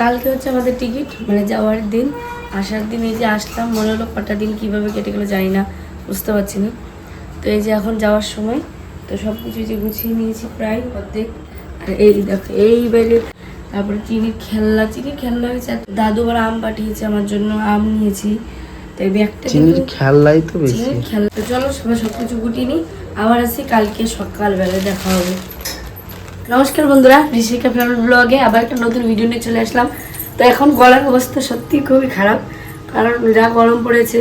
কালকে হচ্ছে আমাদের টিকিট মানে যাওয়ার দিন। আসার দিন এই যে আসলাম মনে হলো কটা দিন কীভাবে কেটে গেলো জানি না বুঝতে পারছি না। তো এই যে এখন যাওয়ার সময় তো সব কিছু যে গুছিয়ে নিয়েছি প্রায় অর্ধেক। আর এই দেখো এই বাইরে তারপরে চিনির খেলনা চিনির খেলনা হয়েছে দাদু আবার আম পাঠিয়েছে আমার জন্য আম নিয়েছি। তো এই ব্যাগটা চিনির কিন্তু তো বেশি। খেলনা। তো চলো সবাই সব কিছু গুটিয়ে নিই। আবার আসি কালকে সকালবেলায় দেখা হবে। নমস্কার বন্ধুরা ঋষিকা ফ্যামিলি ব্লগে আবার একটা নতুন ভিডিও নিয়ে চলে আসলাম। তো এখন গলার অবস্থা সত্যি খুবই খারাপ কারণ যা গরম পড়েছে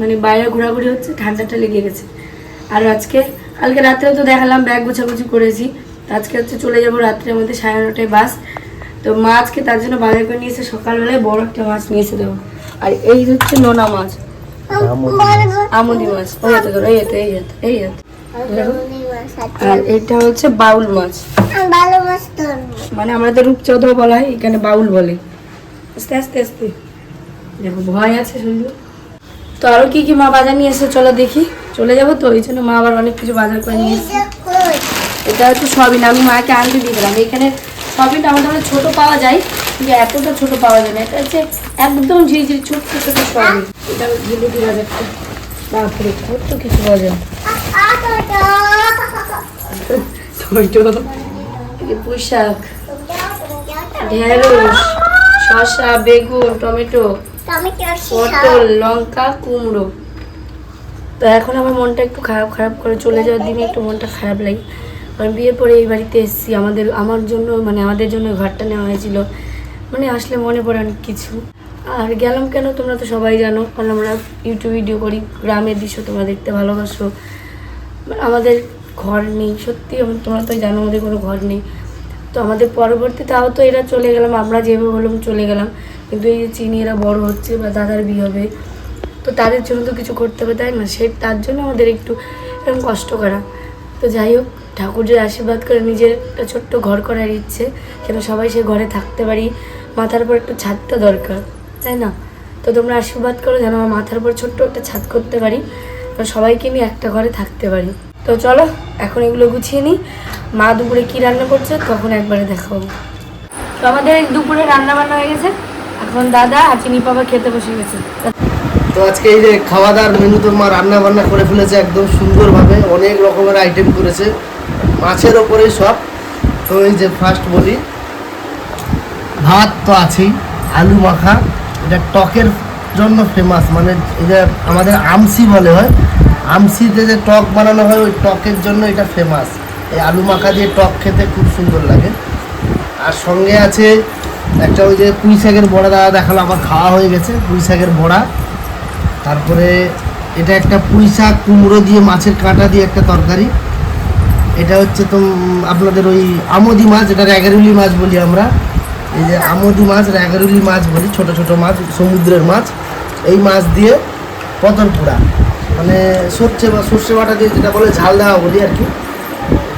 মানে বাইরে ঘোরাঘুরি হচ্ছে ঠান্ডাটা লেগে গেছে। আর আজকে কালকে রাত্রেও তো দেখালাম ব্যাগ গোছাগুছি করেছি। তো আজকে হচ্ছে চলে যাব রাত্রের মধ্যে সাড়ে নটায় বাস। তো মা আজকে তার জন্য বাজার করে নিয়েছে সকালবেলায় বড় একটা মাছ নিয়ে এসে দেবো। আর এই হচ্ছে নোনা মাছ। আমুদি মাছ। ওই হাতে এই হাতে এই হাতে দেখো। আর এটা হচ্ছে বাউল মাছ। ভালো মাছ ধরবো। মানে আমাদের রূপচাঁদও বলা হয় এখানে বাউল বলে। আস্তে আস্তে আস্তে। দেখো ভয় আছে শুধু তো আরও কি কি মা বাজার নিয়ে এসে চলো দেখি। চলে যাব তো এই জন্য মা আবার অনেক কিছু বাজার করে নিয়ে এসে এটা হচ্ছে সবিন আমি মাকে আনতে দিয়ে দিলাম এখানে সবিনটা আমাদের মানে ছোট পাওয়া যায় কিন্তু এতটা ছোট পাওয়া যায় না। এটা হচ্ছে একদম ঝিরিঝিরি ছোট্ট ছোট সবিন। এটা জিলিপি বাজারটা তারপরে কত কিছু বাজার। ছোট পুঁই শাক ঢেঁড়স শসা বেগুন টমেটো পটল লঙ্কা কুমড়ো। তো এখন আমার মনটা একটু খারাপ খারাপ করে চলে যাওয়ার দিনে একটু মনটা খারাপ লাগে। কারণ বিয়ের পরে এই বাড়িতে এসেছি। আমাদের আমার জন্য মানে আমাদের জন্য ঘরটা নেওয়া হয়েছিল। মানে আসলে মনে পড়ে অনেক কিছু। আর গেলাম কেন তোমরা তো সবাই জানো। কারণ আমরা ইউটিউব ভিডিও করি। গ্রামের দৃশ্য তোমরা দেখতে ভালোবাসো। আমাদের ঘর নেই, সত্যি তোমরা তো জানো আমাদের কোনো ঘর নেই। তো আমাদের পরবর্তী তাও তো এরা চলে গেলাম, আমরা যেভাবে হলাম চলে গেলাম। কিন্তু এই যে চিনি এরা বড় হচ্ছে বা দাদার বিয়ে হবে, তো তাদের জন্য তো কিছু করতে হবে, তাই না? সে তার জন্য আমাদের একটু এরকম কষ্ট করা। তো যাই হোক ঠাকুর যদি আশীর্বাদ করে নিজের একটা ছোট্ট ঘর করার ইচ্ছে যেন সবাই সে ঘরে থাকতে পারি, মাথার উপর একটু ছাদটা দরকার, তাই না? তো তোমরা আশীর্বাদ করো যেন আমার মাথার উপর ছোট্ট একটা ছাদ করতে পারি। সবাইকে নিয়ে একটা ঘরে থাকতে পারি। তো চলো, এখন এগুলো গুছিয়ে নিই। মা দুপুরে কি রান্না করছে তখন একবারে দেখাবো। তো আমাদের দুপুরে রান্না বান্না হয়ে গেছে। এখন দাদা আর চিনি বাবা খেতে বসে গেছে। তো আজকে এই যে খাওয়া দাওয়ার মেনু তো মা রান্না বান্না করে ফেলেছে একদম সুন্দরভাবে, অনেক রকমের আইটেম করেছে। মাছের ওপরেই সব। তো এই যে ফার্স্ট বলি, ভাত তো আছেই, আলু মাখা, এটা টকের জন্য ফেমাস মানে এটা আমাদের আমসি বলে হয়, আমসিতে যে টক বানানো হয়, ওই টকের জন্য এটা ফেমাস এই আলু মাখা দিয়ে টক খেতে খুব সুন্দর লাগে। আর সঙ্গে আছে একটা ওই যে পুঁই শাকের বড়া, দাদা দেখাল, আমার খাওয়া হয়ে গেছে, পুঁই শাকের বড়া। তারপরে এটা একটা পুঁই শাক, কুমড়ো দিয়ে, মাছের কাঁটা দিয়ে একটা তরকারি। এটা হচ্ছে তো আপনাদের ওই আমদি মাছ, এটা র্যাগারুলি মাছ বলি আমরা। এই যে আমদি মাছ, র্যাগারুলি মাছ বলি, ছোট ছোট মাছ, সমুদ্রের মাছ। এই মাছ দিয়ে পতন পোড়া মানে সর্ষে বা সর্ষে বাটা দিয়ে যেটা বলে ঝাল দেওয়া বলি আর কি।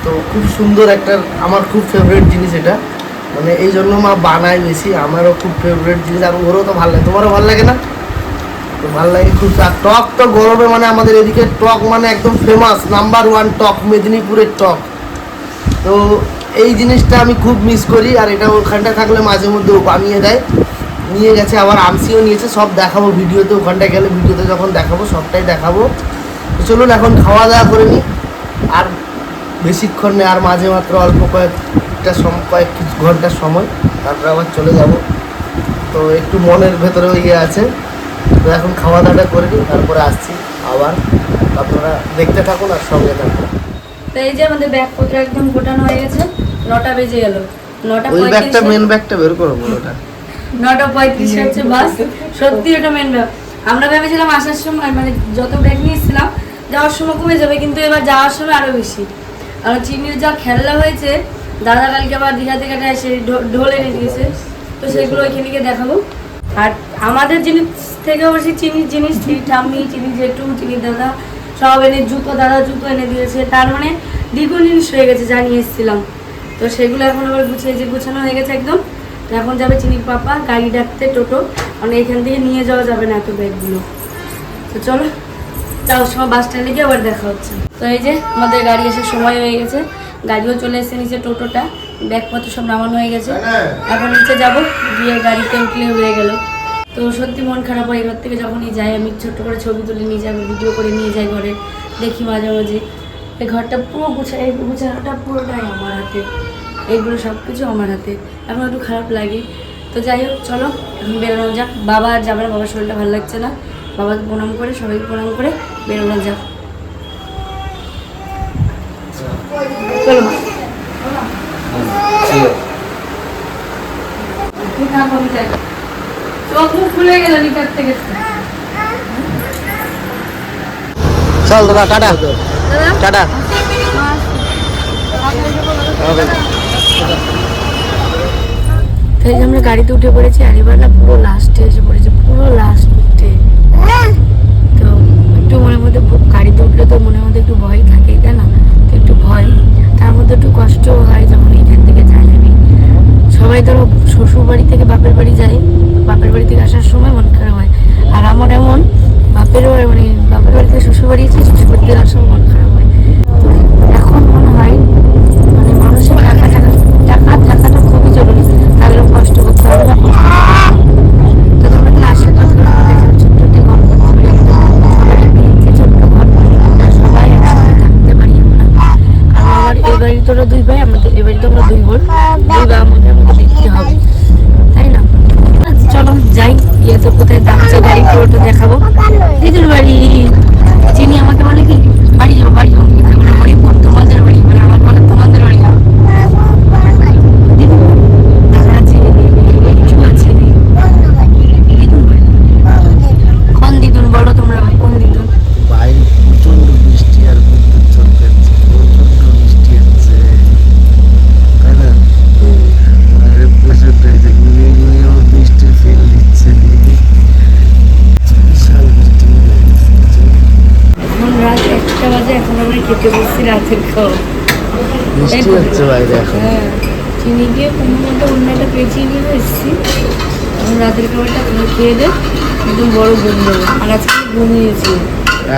তো খুব সুন্দর একটা, আমার খুব ফেভারিট জিনিস এটা। মানে এই জন্য মা বানায় বেশি, আমারও খুব ফেভারিট জিনিস। আর ওরও তো ভালো লাগে, তোমারও ভালো লাগে না? তো ভালো লাগে খুব। আর টক তো গরমে মানে আমাদের এদিকে টক মানে একদম ফেমাস নাম্বার ওয়ান টক, মেদিনীপুরের টক। তো এই জিনিসটা আমি খুব মিস করি, আর এটা ওখানটা থাকলে মাঝে মধ্যে ও বানিয়ে দেয়। নিয়ে গেছে আবার আমসিও নিয়েছে সব দেখাবো ভিডিওতে ওখানটায় গেলে ভিডিওতে যখন দেখাবো সবটাই দেখাবো। তো চলুন এখন খাওয়া দাওয়া করে নিই। আর বেশিক্ষণ নেই আর মাঝে মাত্র অল্প কয়েকটা সম কয়েক কিছু ঘণ্টার সময় তারপরে আবার চলে যাব। তো একটু মনের ভেতরেও ইয়ে আছে। তো এখন খাওয়া দাওয়াটা করে নিই তারপরে আসছি আবার। আপনারা দেখতে থাকুন আর সঙ্গে থাকুন। তো এই যে আমাদের ব্যাগপত্র একদম গোটানো হয়ে গেছে নটা বেজে গেল। নটা ওই ব্যাগটা মেন ব্যাগটা বের করো পুরোটা। নটা পঁয়ত্রিশে হচ্ছে বাস। সত্যি ওটা মেন আমরা ভেবেছিলাম আসার সময় মানে যত ব্যাগ নিয়েছিলাম, যাওয়ার সময় কমে যাবে, কিন্তু এবার যাওয়ার সময় আরও বেশি। আর চিনির যা খেলনা হয়েছে, দাদা কালকে আবার দীঘা থেকে ঢো- ঢোল এনে দিয়েছে। তো সেগুলো ওইখানে গিয়ে দেখাবো। আর আমাদের জিনিস থেকে অবশ্যই চিনির জিনিস চিনি ঠাম্মি চিনি জেঠু চিনি দাদা, সব এনে জুতো, দাদা জুতো এনে দিয়েছে। তার মানে দ্বিগুণ জিনিস হয়ে গেছে জানিয়ে এসেছিলাম। তো সেগুলো এখন আবার গুছিয়ে, যে গুছানো হয়ে গেছে একদম। এখন যাবে চিনির পাপা, গাড়ি ডাকতে টোটো। কারণ এখান থেকে নিয়ে যাওয়া যাবে না এত ব্যাগগুলো তো চলো যাওয়ার সময় বাস স্ট্যান্ডে গিয়ে আবার দেখা হচ্ছে। তো এই যে আমাদের গাড়ি এসে সময় হয়ে গেছে। গাড়িও চলে এসেছে নিচে টোটোটা। ব্যাগপত্র সব নামানো হয়ে গেছে। এখন নিচে যাব, গিয়ে গাড়িতে উঠলে হয়ে গেল। তো সত্যি মন খারাপ হয়, এবার থেকে যখনই যাই, আমি ছোট্ট করে ছবি তুলে নিয়ে যাই ভিডিও করে নিয়ে যাই ঘরে। দেখি মাঝে মাঝে। এই ঘরটা পুরো গুছা এই গুছানোটা পুরোটাই আমার হাতে। এইগুলো সব কিছু আমার হাতে। এখন একটু খারাপ লাগে। তো যাই হোক চলো এখন বেরোনো যাক। বাবা আর যাবে না বাবার শরীরটা ভালো লাগছে না। বাবাকে প্রণাম করে সবাইকে প্রণাম করে বেরোনো যাক। চল। দাদা টাটা। টাটা। তাই আমরা গাড়িতে উঠে পড়েছি, আর না পুরো লাস্টে এসে পড়েছে, পুরো লাস্টে তো একটু মনের মধ্যে গাড়িতে উঠলে তো মনের মধ্যে একটু ভয় থাকে তাই না? তো একটু ভয়। তার মধ্যে একটু কষ্ট হয় যখন এইখান থেকে যাই আমি। সবাই ধরো শ্বশুর বাড়ি থেকে বাপের বাড়ি যায়। বাপের বাড়ি থেকে আসার সময় মন খারাপ হয় আর আমার এমন বাপের মানে বাপের বাড়ি থেকে শ্বশুর বাড়ি এসে শ্বশুর বাড়ি থেকে আসার মন খারাপ হয়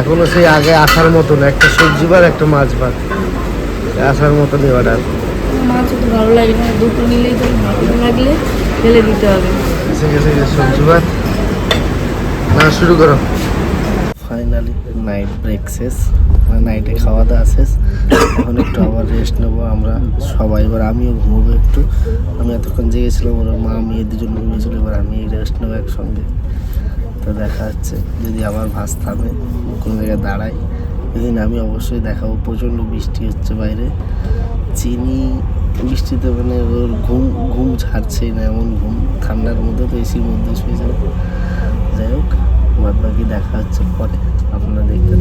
এখনও সেই আগে আসার মতন একটা সবজি ভাত একটা মাছ ভাত আসার মতন এবার আর মাছ তো ভালো লাগে না দুটো নিলেই তো ভালো লাগলে ফেলে দিতে হবে। এসে সবজি ভাত না শুরু করো। ফাইনালি নাইট ব্রেক শেষ। মানে নাইটে খাওয়া দাওয়া শেষ। এখন একটু আবার রেস্ট নেব আমরা সবাই। এবার আমিও ঘুমবো একটু। আমি এতক্ষণ জেগেছিলাম ওরা মা মেয়ে দুজন ঘুমিয়েছিল। এবার আমি রেস্ট নেব একসঙ্গে। তো দেখা যাচ্ছে যদি আবার ভাস থামে, কোনো জায়গায় দাঁড়াই সেদিন আমি অবশ্যই দেখাবো। প্রচণ্ড বৃষ্টি হচ্ছে বাইরে। চিনি, বৃষ্টিতে মানে ওর ঘুম ঘুম ছাড়ছেই না, এমন ঘুম। ঠান্ডার মধ্যে তো এসির মধ্যে শুয়ে যাবে। যাই হোক বাদ বাকি দেখা হচ্ছে পরে। আপনারা দেখতে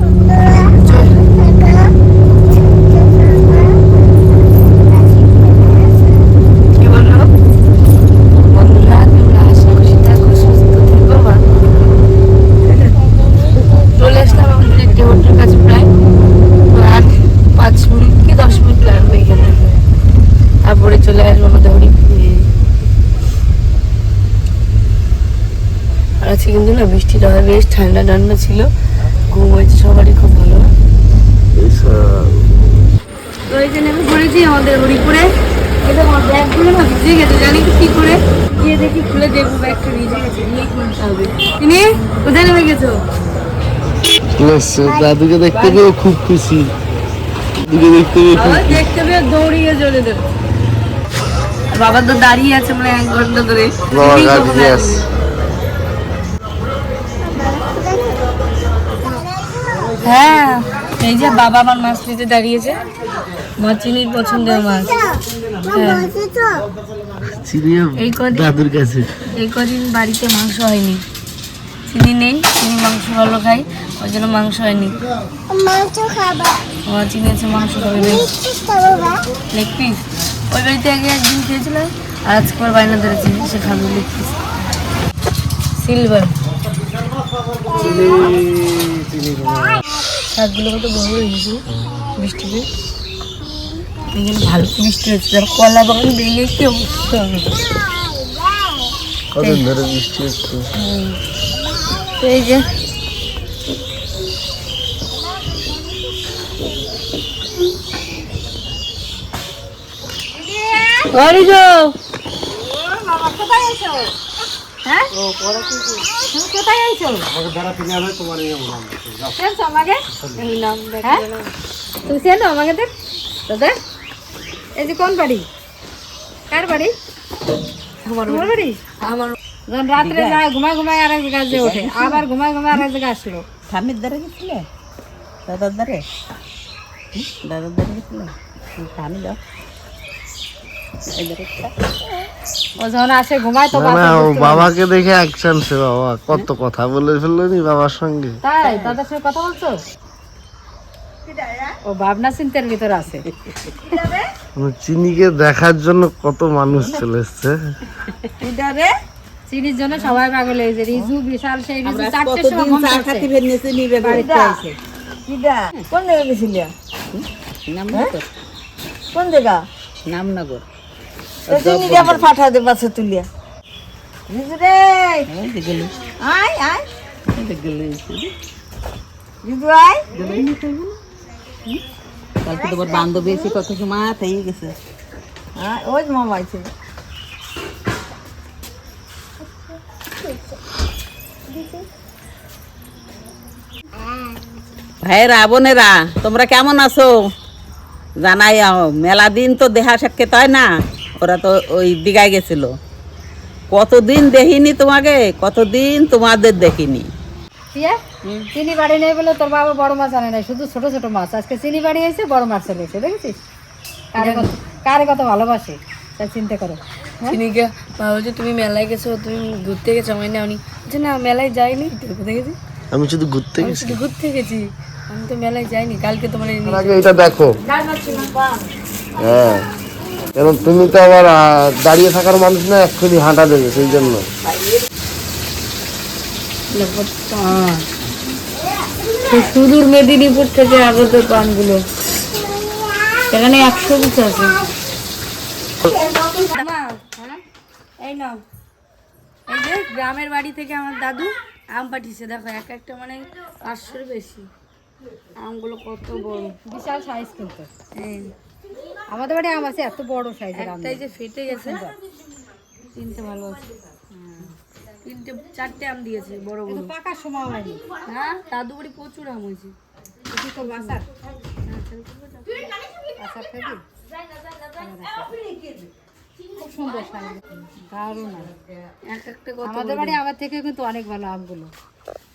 কি বলল বন্ধুরা তোমরা হাসি খুশি থাকো সুস্থ থেকো বা চলে আসলাম আমাদের একটি হোটেল কাছে প্রায় তো আর পাঁচ মিনিট কি দশ মিনিট লাগবে এখান থেকে তারপরে চলে আসব আমাদের হরিপুরে আর আজকে কিন্তু না বৃষ্টিটা হয় বেশ ঠান্ডা ঠান্ডা ছিল। ঘুম হয়েছে সবারই খুব ভালো। তো এই যে নেমে আমাদের হরিপুরে। এটা আমার ব্যাগগুলো না ভিজে গেছে জানি কি কি করে। গিয়ে দেখি খুলে দেখব ব্যাগটা ভিজে গেছে নিয়ে কিনতে হবে। তিনি কোথায় নেমে গেছো? দাদুকে দেখতে পেয়ে খুব খুশি। দেখতে পেয়ে খুব বাবা দেখতে পেয়ে দৌড়িয়ে চলে আর বাবা তো দাঁড়িয়ে আছে মানে এক ঘণ্টা ধরে। বাবা হ্যাঁ এই যে বাবা আমার মাছ নিতে দাঁড়িয়েছে। মা চিনির পছন্দের মাছ। হ্যাঁ। এই কদিন- দাদুর কাছে। এই কদিন বাড়িতে মাংস হয়নি। চিনি নেই চিনি মাংস ভালো খাই ওই জন্য মাংস হয়নি। মাংস আমার চিনি আছে মাংস খাবে লেগ পিস ওই বাড়িতে আগে একদিন খেয়েছিলাম আর আজকে আবার বায়না ধরেছি সে খাবে লেগ পিস সিলভার চিনি চিনি। শাকগুলো কত বড় হয়ে গেছে বৃষ্টিতে এখানে ভালো বৃষ্টি হচ্ছে আর কলা বাগান ভেঙে কি অবস্থা হবে? কদিন ধরে বৃষ্টি হচ্ছে। তো এই যে হ্যাঁ? তুমি কোথায় আছো চেনছো আমাকে? হ্যাঁ? তুমি চেনো আমাকে দেখ? দাদা এই যে কোন বাড়ি? কার বাড়ি? আমার যখন রাত্রে যায় ঘুমায় ঘুমায় আর এক জায়গায় যে ওঠে। আবার ঘুমায় ঘুমায় আর এক জায়গায় আসলো। স্বামীর দ্বারে গেছিলে? দাদার দ্বারে? দাদার দ্বারে গেছিলে? স্বামী দাও এই দ্বারে। ও যখন আসে ঘুমায় তো। বাবাকে দেখে অ্যাকশন সে বাবা কত কথা বলে ফেলল নি বাবার সঙ্গে। তাই দাদার সঙ্গে কথা বলছো? ও ভাবনা চিন্তার ভিতর আছে। মানে চিনিকে দেখার জন্য কত মানুষ চলে এসছে। চিনির জন্য সবাই পাগল হয়েছে রিজু বিশাল সেই রিজু চারটের সময় চা। খাতে বেরিয়েছে নিবে বাড়িতে এসে কোন জায়গায় গেছিলি? নামনগর। কোন জায়গা? নামনগর। আবার পাঠা দে বাসে তুলিয়া। রে আয় আয়। রিজু আয়। কালকে তোমার বান্ধবী এসে কত সময় তাই গেছে। আয় ওই মামা আছে ভাইরা বোনেরা তোমরা কেমন আছো? জানাই মেলা দিন তো দেহা সাক্ষাৎ হয় না। ওরা তো ওই দিঘায় গেছিল। কতদিন দেখিনি তোমাকে কতদিন তোমাদের দেখিনি। চিনি বাড়ি নেই বলে তোর বাবা বড় মাছ আনে নাই শুধু ছোট ছোট মাছ। আজকে চিনি বাড়ি এসে বড় মাছ চলে এসে দেখেছিস? কারে কত কারে কত ভালোবাসে তাই চিন্তা করো। চিনিকে বলছে তুমি মেলায় গেছো তুমি ঘুরতে গেছো আমি না উনি বলছে না মেলায় যাইনি। কোথায় গেছি আমি শুধু ঘুরতে গেছি। শুধু ঘুরতে গেছি। আমি তো মেলায় যাইনি কালকে তোমার এটা দেখো। হ্যাঁ। কারণ তুমি তো আবার দাঁড়িয়ে থাকার মানুষ না এক্ষুনি হাঁটা দেবে সেই জন্য। সুদূর মেদিনীপুর থেকে আগত পানগুলো। এখানে একশো পিস আছে। এই নাও। এই যে গ্রামের বাড়ি থেকে আমার দাদু আম পাঠিয়েছে। দেখো এক একটা মানে পাঁচশোর বেশি। আমগুলো কত বড়। বিশাল সাইজ কিন্তু। এই। আমাদের বাড়ি আম আছে এত বড় সাইজের আম। একটাই যে ফেটে গেছে। তিনটে। ভালো আছে। তিনটে চারটে আম দিয়েছে বড় বড়। পাকার সময় হয়নি হ্যাঁ দাদু বাড়ি প্রচুর আম হয়েছে। কি করব আচার আচার খাবি খুব সুন্দর সাইজ দারুণ। এক একটা আমাদের বাড়ি। আমার থেকে কিন্তু অনেক ভালো আমগুলো।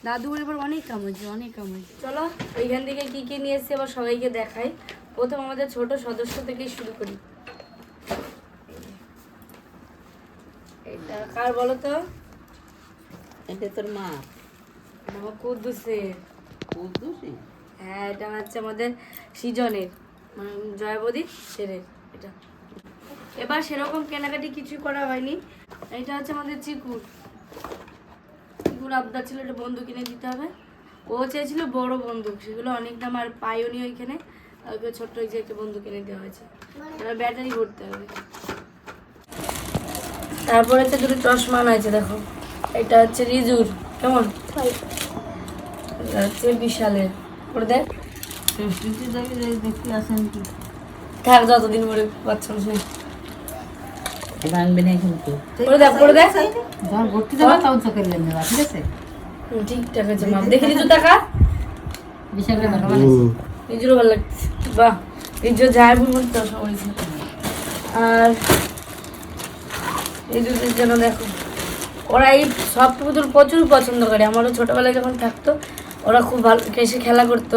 দাদু বাড়ির পর অনেক কাম হয়েছে অনেক কাম হয়েছে। চলো ওইখান থেকে কি কি নিয়ে এসেছি আবার সবাইকে দেখাই। প্রথম আমাদের ছোট সদস্য থেকেই শুরু করি। এটা কার বলো তো এটা তোর মা। আমার কুদ্দুসের। বুঝছি হ্যাঁ এটা হচ্ছে আমাদের সৃজনের। মানে জয়বতী সেরের এটা। এবার সেরকম কেনাকাটি কিছুই করা হয়নি। এটা হচ্ছে আমাদের চিকুর। চিকুর আবদার ছিল এটা বন্ধু কিনে দিতে হবে। ও চেয়েছিল বড় বন্দুক সেগুলো অনেক দাম আর পাইওনি ওইখানে। ওকে ছোট্ট যে একটা কিনে দেওয়া হয়েছে। এবার ব্যাটারি ভরতে হবে। তারপরে হচ্ছে দুটো চশমা আছে দেখো। এটা হচ্ছে রিজুর কেমন? হচ্ছে বিশালের। করে দেখ। আসেন কি থাক যতদিন পরে বাচ্চা নেই ভাঙবে না কিন্তু করে দেখ করে দেখ। যখন ভর্তি যাব তখন চোখের লেন ঠিক আছে ঠিকঠাক আছে মাপ। দেখে রিজু টাকা? বিশাল ভালো। রিজুরও ভালো লাগছে বাহ রিজু যায় বলব চশমা পড়েছে আর রিজুদের জন্য দেখো ওরা এই সব পুতুল প্রচুর পছন্দ করে। আমারও ছোটোবেলায় যখন থাকতো ওরা খুব ভালো এসে খেলা করতো।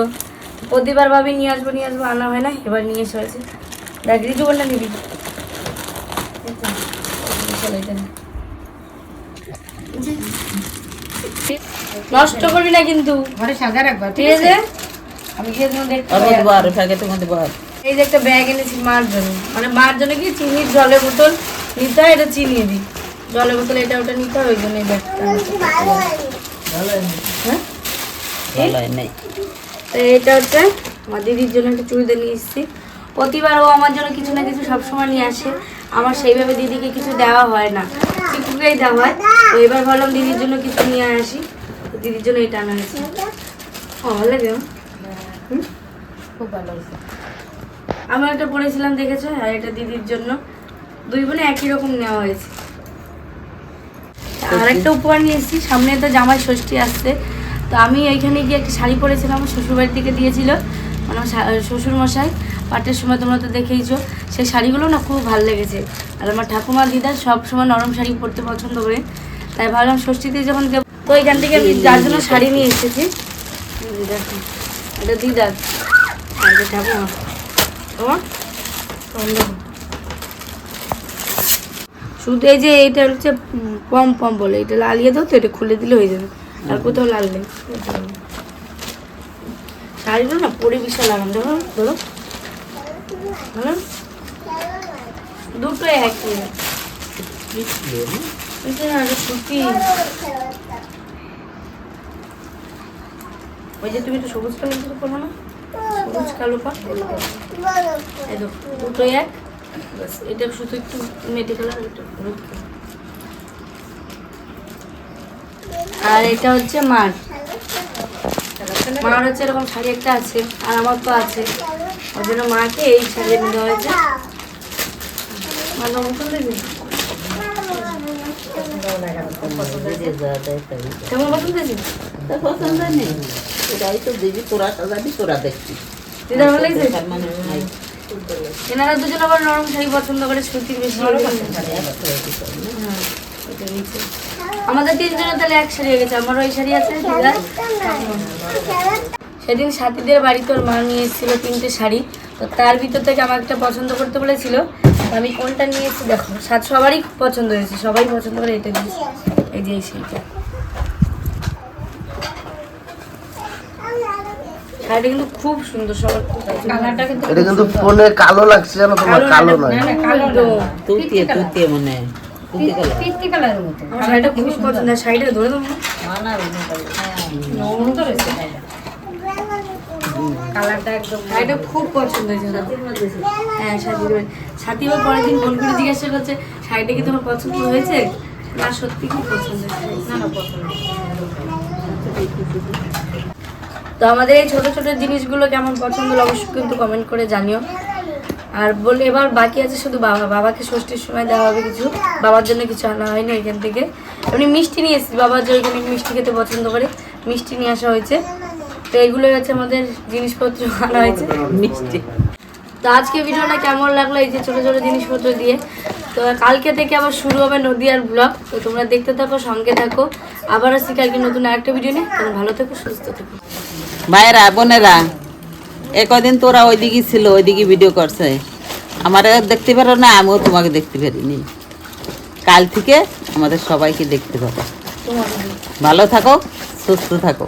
প্রতিবার ভাবি নিয়ে আসব নিয়ে আসব আনা হয় না এবার নিয়ে এসে হয়েছে দেখ রিজু বললে নিবি এই তো। নষ্ট করবি না কিন্তু। ঘরে সাজা রাখবা ঠিক আছে? আমি গিয়ে তোমার দেখতে আর মধ্যে বর প্যাকেটের মধ্যে বর এই যে একটা ব্যাগ এনেছি মার জন্য। মানে মার জন্য কি? চিনির জলের বোতল নিতে হয় এটা চিনিয়ে দিই। জলের বোতল এটা ওটা নিতে হয় ওই জন্য এই ব্যাগটা হ্যাঁ? নেই। তো এটা হচ্ছে আমার দিদির জন্য একটা চুড়িদার নিয়ে এসেছি। প্রতিবার ও আমার জন্য কিছু না কিছু সবসময় নিয়ে আসে। আমার সেইভাবে দিদিকে কিছু দেওয়া হয় না। চিকুকেই দেওয়া হয়। তো এবার ভাবলাম দিদির জন্য কিছু নিয়ে আসি। দিদির জন্য এটা আনা হয়েছে। ও ভালো লাগে? খুব ভালো হয়েছে। আমি একটা পড়েছিলাম দেখেছ? আর এটা দিদির জন্য। দুই বোনে একই রকম নেওয়া হয়েছে। আর একটা উপহার নিয়ে এসেছি। সামনে তো জামাই ষষ্ঠী আসছে। তো আমি এইখানে গিয়ে একটা শাড়ি পরেছিলাম শ্বশুরবাড়ির থেকে দিয়েছিল। মানে শ্বশুর মশাই পাটের সময় তোমরা তো দেখেইছো। সেই শাড়িগুলো না খুব ভালো লেগেছে। আর আমার ঠাকুমা দিদা সব সময় নরম শাড়ি পরতে পছন্দ করে তাই ভাবলাম ষষ্ঠীতে যখন দেব তো এখান থেকে আমি যার জন্য শাড়ি নিয়ে এসেছি। দেখো। এটা দিদার আর এটা ঠাকুমা তোমার তখন শুধু এই যে এইটা হচ্ছে পম পম বলে। এটা লালিয়ে দাও তো এটা খুলে দিলে হয়ে যাবে। আর কোথাও লাল নেই। শাড়িগুলো না পরে বিশাল লাগাম দেখো ধরো। হ্যালো দুটো একই। এটা এটা সুতি ওই যে তুমি একটু সবুজ কালো দিতে পারো না। সবুজ কালো পা। এই দেখো দুটো এক। এটা শুধু একটু মেটে কালার হলুদ আর এটা হচ্ছে মার। মার হচ্ছে এরকম শাড়ি একটা আছে আর আমার তো আছে। ওই জন্য মাকে এই শাড়ি দেওয়া হয়েছে। মার মতন দেখবি কেমন পছন্দ হয়েছে? তা পছন্দ নেই এটাই তো দিবি তোরা সাজাবি তোরা দেখবি। ভালো লাগছে? নাই। এনারা দুজন আবার নরম শাড়ি পছন্দ করে সুতির বেশি। হ্যাঁ, আমাদের তিনজনের তাহলে এক শাড়ি হয়ে গেছে। আমারও এই শাড়ি আছে সেদিন সাথীদের বাড়ি তোর মা নিয়ে এসেছিল তিনটে শাড়ি। তো তার ভিতর থেকে আমার একটা পছন্দ করতে বলেছিল। আমি কোনটা নিয়ে এসেছি দেখো সাত সবারই পছন্দ হয়েছে সবাই পছন্দ করে এটা দিয়েছি এই যে এই শাড়িটা। শাড়িটা কিন্তু খুব সুন্দর সবার কালারটা কিন্তু এটা কিন্তু ফোনে কালো লাগছে জানো তোমার কালো নয়। না, না, কালো তুতিয়ে তুতিয়ে মনে হয় তুতি কালার। পিস্তি কালারের মতো। আমার শাড়িটা খুব পছন্দ শাড়িটা ধরে হয়েছে শাড়িটা। কালারটা একদম শাড়িটা খুব পছন্দ হয়েছে হ্যাঁ সাথী সাথী এবার পরের দিন ফোন করে জিজ্ঞাসা করছে শাড়িটা কি তোমার পছন্দ হয়েছে? না সত্যি খুব পছন্দ হয়েছে। না না পছন্দ তো আমাদের এই ছোট ছোট জিনিসগুলো কেমন পছন্দ হলো অবশ্যই কিন্তু কমেন্ট করে জানিও। আর বলে এবার বাকি আছে শুধু বাবা। বাবাকে ষষ্ঠীর সময় দেওয়া হবে কিছু। বাবার জন্য কিছু আনা হয়নি এখান থেকে। এমনি মিষ্টি নিয়ে এসেছি। বাবার যে ওইখানে মিষ্টি খেতে পছন্দ করে মিষ্টি নিয়ে আসা হয়েছে। তো এগুলোই হচ্ছে আমাদের জিনিসপত্র আনা হয়েছে। মিষ্টি। তো আজকে ভিডিওটা কেমন লাগল এই যে ছোটো ছোটো জিনিসপত্র দিয়ে? তো কালকে থেকে আবার শুরু হবে নদীয়ার ব্লগ তো তোমরা দেখতে থাকো সঙ্গে থাকো। আবার আসছি কালকে নতুন আরেকটা ভিডিও নিয়ে। তোমরা ভালো থেকো সুস্থ থেকো। ভাইরা বোনেরা, এ কদিন তোরা ওইদিকে ছিল ওইদিকে ভিডিও করছে। আমারে দেখতে পারো না, আমিও তোমাকে দেখতে পারিনি। কাল থেকে আমাদের সবাইকে দেখতে পাবো। ভালো থাকো, সুস্থ থাকো।